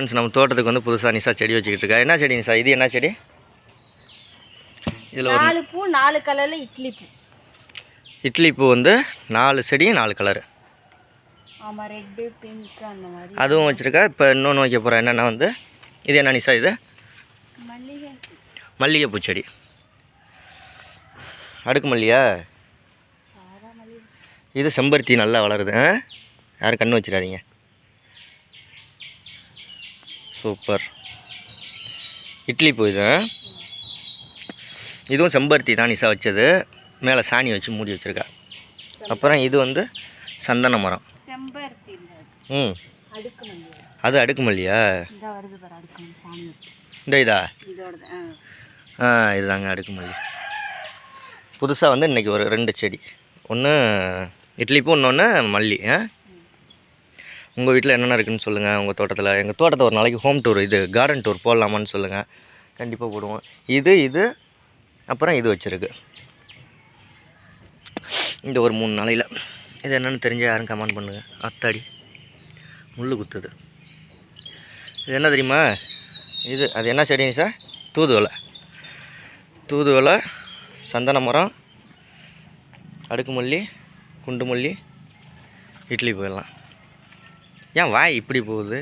Friends நம்ம தோட்டத்துக்கு வந்து புதுசாக நிசா செடி வச்சுக்கிட்டு இருக்கா? என்ன செடி நிசா? இது என்ன செடி? இதில் ஒரு நாலு பூ நாலு கலர்ல இட்லி பூ. இட்லி பூ வந்து நாலு செடியும் நாலு கலரு. ஆமா ரெட்டு பிங்க் அந்த மாதிரி. அதுவும் வச்சுருக்கா. இப்போ இன்னொன்று வைக்க போகிறேன் என்னென்னா வந்து இது என்ன நிசா இது? மல்லிகை மல்லிகைப்பூ செடி. அடுக்கு மல்லியா இது செம்பருத்தி நல்லா வளருது? யாரும் கண்ணு வச்சிடாதீங்க. சூப்பர். இட்லி பூ இது ஆ? இதுவும் செம்பருத்தி தான் நிசா வச்சது. மேலே சாணி வச்சு மூடி வச்சுருக்கா. அப்புறம் இது வந்து சந்தன மரம். ம். அது அடுக்கு மல்லியா இந்த இதா? ஆ. இதுதாங்க அடுக்கு மல்லி புதுசாக வந்து இன்றைக்கி ஒரு ரெண்டு செடி. ஒன்று இட்லி பூ இன்னொன்று மல்லி ஆ? உங்கள் வீட்டில் என்னென்ன இருக்குன்னு சொல்லுங்கள் உங்கள் தோட்டத்தில். எங்கள் தோட்டத்தை ஒரு நாளைக்கு ஹோம் டூர் இது கார்டன் டூர் போடலாமான்னு சொல்லுங்கள் கண்டிப்பாக போடுவோம். இது இது அப்புறம் இது வச்சுருக்கு. இந்த ஒரு மூணு நாளையில். இது என்னென்னு தெரிஞ்ச யாரும் கமெண்ட் பண்ணுங்கள் அத்தாடி முள் குத்துது. இது என்ன தெரியுமா? இது அது என்ன செடிங்க சார் தூதுவலை தூதுவலை சந்தன மரம் அடுக்குமல்லி குண்டுமல்லி இட்லி போயிடலாம். ஏன் வாய் இப்படி போகுது?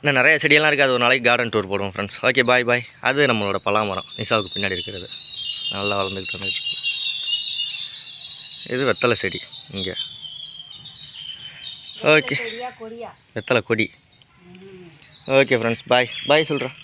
இன்னும் நிறைய செடியெல்லாம் இருக்குது அது ஒரு நாளைக்கு கார்டன் டூர் போடுவோம் ஃப்ரெண்ட்ஸ் ஓகே பாய் பாய் அது நம்மளோட பலாமரம். நிசாவுக்கு பின்னாடி இருக்கிறது. நல்லா வளர்ந்துக்கிட்டு வந்துட்டு. இது வெத்தலை செடி இங்கே. ஓகே வெத்தலை கொடி. ஓகே ஃப்ரெண்ட்ஸ் பாய் பாய் சொல்கிறேன்